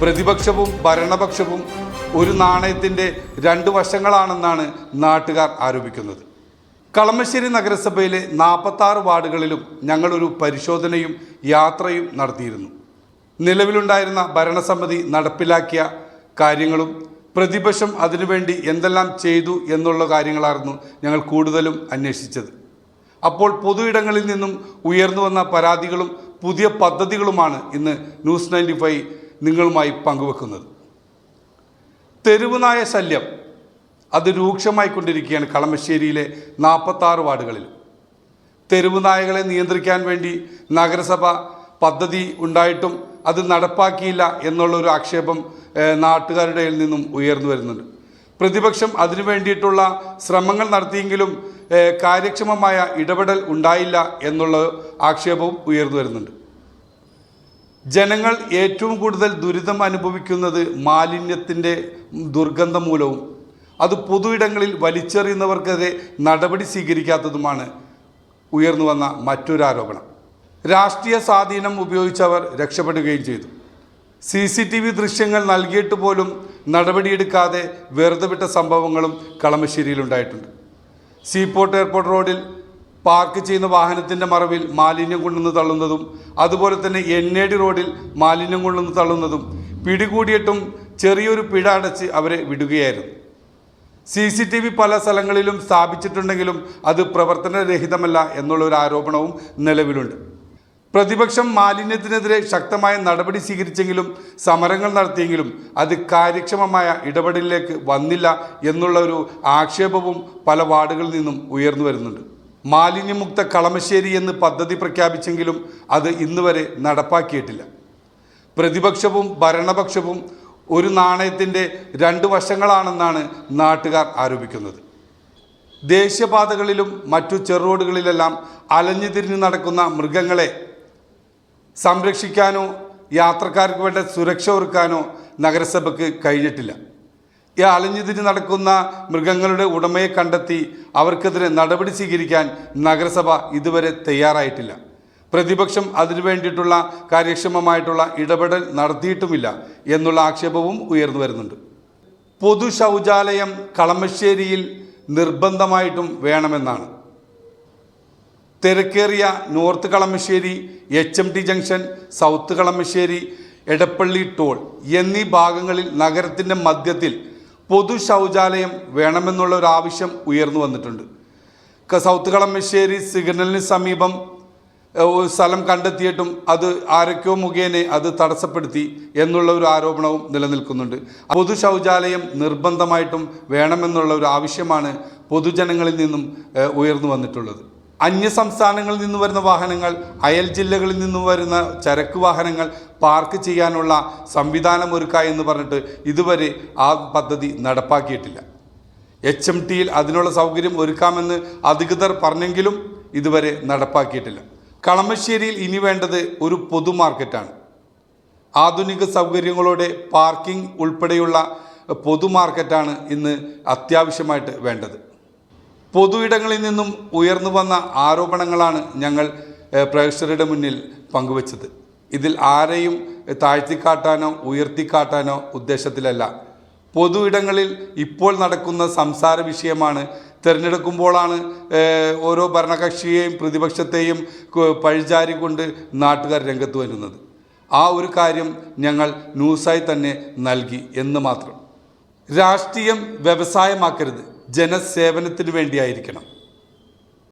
പ്രതിപക്ഷവും ഭരണപക്ഷവും ഒരു നാണയത്തിന്റെ രണ്ട് വശങ്ങളാണെന്നാണ് നാട്ടുകാർ ആരോപിക്കുന്നത്. കളമശ്ശേരി നഗരസഭയിലെ നാൽപ്പത്താറ് വാർഡുകളിലും ഞങ്ങളൊരു പരിശോധനയും യാത്രയും നടത്തിയിരുന്നു. നിലവിലുണ്ടായിരുന്ന ഭരണസമിതി നടപ്പിലാക്കിയ കാര്യങ്ങളും പ്രതിപക്ഷം അതിനുവേണ്ടി എന്തെല്ലാം ചെയ്തു എന്നുള്ള കാര്യങ്ങളായിരുന്നു ഞങ്ങൾ കൂടുതലും അന്വേഷിച്ചത്. അപ്പോൾ പൊതു ഇടങ്ങളിൽ നിന്നും ഉയർന്നു വന്ന പരാതികളും പുതിയ പദ്ധതികളുമാണ് ഇന്ന് ന്യൂസ് നയന്റി നിങ്ങളുമായി പങ്കുവെക്കുന്നത്. തെരുവുനായ ശല്യം അത് രൂക്ഷമായിക്കൊണ്ടിരിക്കുകയാണ് കളമശ്ശേരിയിലെ നാൽപ്പത്താറ് വാർഡുകളിൽ. തെരുവുനായകളെ നിയന്ത്രിക്കാൻ വേണ്ടി നഗരസഭ പദ്ധതി ഉണ്ടായിട്ടും അത് നടപ്പാക്കിയില്ല എന്നുള്ളൊരു ആക്ഷേപം നാട്ടുകാരുടെ നിന്നും ഉയർന്നു വരുന്നുണ്ട്. പ്രതിപക്ഷം അതിനു വേണ്ടിയിട്ടുള്ള ശ്രമങ്ങൾ നടത്തിയെങ്കിലും കാര്യക്ഷമമായ ഇടപെടൽ ഉണ്ടായില്ല എന്നുള്ള ആക്ഷേപവും ഉയർന്നു വരുന്നുണ്ട്. ജനങ്ങൾ ഏറ്റവും കൂടുതൽ ദുരിതം അനുഭവിക്കുന്നത് മാലിന്യത്തിന്റെ ദുർഗന്ധം മൂലവും അത് പൊതുയിടങ്ങളിൽ വലിച്ചെറിയുന്നവർക്കെതിരെ നടപടി സ്വീകരിക്കാത്തതുമാണ് ഉയർന്നു വന്ന മറ്റൊരു ആരോപണം രാഷ്ട്രീയ സ്വാധീനം ഉപയോഗിച്ചവർ രക്ഷപ്പെടുകയും ചെയ്തു. സി സി ടി വി ദൃശ്യങ്ങൾ നൽകിയിട്ട് പോലും നടപടിയെടുക്കാതെ വെറുതെ വിട്ട സംഭവങ്ങളും കളമശ്ശേരിയിലുണ്ടായിട്ടുണ്ട് സീപോർട്ട് എയർപോർട്ട് റോഡിൽ പാർക്ക് ചെയ്യുന്ന വാഹനത്തിന്റെ മറവിൽ മാലിന്യം കൊണ്ടുവന്ന് തള്ളുന്നതും അതുപോലെ തന്നെ എൻ എ ഡി റോഡിൽ മാലിന്യം കൊണ്ടുവന്ന് തള്ളുന്നതും പിടികൂടിയിട്ടും ചെറിയൊരു പിഴ അടച്ച് അവരെ വിടുകയായിരുന്നു. സി സി ടി വി പല സ്ഥലങ്ങളിലും സ്ഥാപിച്ചിട്ടുണ്ടെങ്കിലും അത് പ്രവർത്തനരഹിതമല്ല എന്നുള്ള ഒരു ആരോപണവും നിലവിലുണ്ട്. പ്രതിപക്ഷം മാലിന്യത്തിനെതിരെ ശക്തമായ നടപടി സ്വീകരിച്ചെങ്കിലും സമരങ്ങൾ നടത്തിയെങ്കിലും അത് കാര്യക്ഷമമായ ഇടപെടലിലേക്ക് വന്നില്ല എന്നുള്ള ഒരു ആക്ഷേപവും പല വാർഡുകളിൽ നിന്നും ഉയർന്നു വരുന്നുണ്ട്. മാലിന്യമുക്ത കളമശ്ശേരി എന്ന് പദ്ധതി പ്രഖ്യാപിച്ചെങ്കിലും അത് ഇന്ന് വരെ നടപ്പാക്കിയിട്ടില്ല. പ്രതിപക്ഷവും ഭരണപക്ഷവും ഒരു നാണയത്തിന്റെ രണ്ട് വശങ്ങളാണെന്നാണ് നാട്ടുകാർ ആരോപിക്കുന്നത്. ദേശീയപാതകളിലും മറ്റു ചെറുറോഡുകളിലെല്ലാം അലഞ്ഞു തിരിഞ്ഞു നടക്കുന്ന മൃഗങ്ങളെ സംരക്ഷിക്കാനോ യാത്രക്കാർക്ക് വേണ്ട സുരക്ഷ ഒരുക്കാനോ നഗരസഭയ്ക്ക് കഴിഞ്ഞിട്ടില്ല. ഈ അലഞ്ഞുതിരി നടക്കുന്ന മൃഗങ്ങളുടെ ഉടമയെ കണ്ടെത്തി അവർക്കെതിരെ നടപടി സ്വീകരിക്കാൻ നഗരസഭ ഇതുവരെ തയ്യാറായിട്ടില്ല. പ്രതിപക്ഷം അതിനു വേണ്ടിയിട്ടുള്ള കാര്യക്ഷമമായിട്ടുള്ള ഇടപെടൽ നടത്തിയിട്ടുമില്ല എന്നുള്ള ആക്ഷേപവും ഉയർന്നു വരുന്നുണ്ട്. പൊതു ശൗചാലയം കളമശ്ശേരിയിൽ നിർബന്ധമായിട്ടും വേണമെന്നാണ്. തിരക്കേറിയ north Kalamassery H M T junction south Kalamassery Edappally toll എന്നീ ഭാഗങ്ങളിൽ നഗരത്തിന്റെ മധ്യത്തിൽ പൊതു ശൗചാലയം വേണമെന്നുള്ള ഒരു ആവശ്യം ഉയർന്നു വന്നിട്ടുണ്ട്. സൗത്ത് കളമശ്ശേരി സിഗ്നലിന് സമീപം സ്ഥലം കണ്ടെത്തിയിട്ടും അത് ആരൊക്കെയോ മുഖേന അത് തടസ്സപ്പെടുത്തി എന്നുള്ള ഒരു ആരോപണവും നിലനിൽക്കുന്നുണ്ട്. പൊതു ശൗചാലയം നിർബന്ധമായിട്ടും വേണമെന്നുള്ള ഒരു ആവശ്യമാണ് പൊതുജനങ്ങളിൽ നിന്നും ഉയർന്നു വന്നിട്ടുള്ളത്. അന്യ സംസ്ഥാനങ്ങളിൽ നിന്ന് വരുന്ന വാഹനങ്ങൾ അയൽ ജില്ലകളിൽ നിന്ന് വരുന്ന ചരക്ക് വാഹനങ്ങൾ പാർക്ക് ചെയ്യാനുള്ള സംവിധാനം ഒരുക്കുക എന്ന് പറഞ്ഞിട്ട് ഇതുവരെ ആ പദ്ധതി നടപ്പാക്കിയിട്ടില്ല. എച്ച് എം ടിയിൽ അതിനുള്ള സൗകര്യം ഒരുക്കാമെന്ന് അധികൃതർ പറഞ്ഞെങ്കിലും ഇതുവരെ നടപ്പാക്കിയിട്ടില്ല. കളമശ്ശേരിയിൽ ഇനി വേണ്ടത് ഒരു പൊതു മാർക്കറ്റാണ്. ആധുനിക സൗകര്യങ്ങളോടെ പാർക്കിംഗ് ഉൾപ്പെടെയുള്ള പൊതു മാർക്കറ്റാണ് ഇന്ന് അത്യാവശ്യമായിട്ട് വേണ്ടത്. പൊതു ഇടങ്ങളിൽ നിന്നും ഉയർന്നു വന്ന ആരോപണങ്ങളാണ് ഞങ്ങൾ പ്രേക്ഷകരുടെ മുന്നിൽ പങ്കുവച്ചത്. ഇതിൽ ആരെയും താഴ്ത്തിക്കാട്ടാനോ ഉയർത്തിക്കാട്ടാനോ ഉദ്ദേശത്തിലല്ല. പൊതു ഇടങ്ങളിൽ ഇപ്പോൾ നടക്കുന്ന സംസാര വിഷയമാണ്. തിരഞ്ഞെടുക്കുമ്പോഴാണ് ഓരോ ഭരണകക്ഷിയെയും പ്രതിപക്ഷത്തെയും പഴിചാരി പഴിചാരിക്കൊണ്ട് നാട്ടുകാർ രംഗത്ത് വരുന്നത്. ആ ഒരു കാര്യം ഞങ്ങൾ ന്യൂസായി തന്നെ നൽകി എന്ന് മാത്രം. രാഷ്ട്രീയം വ്യവസായമാക്കരുത്. ജനസേവനത്തിന് വേണ്ടിയായിരിക്കണം.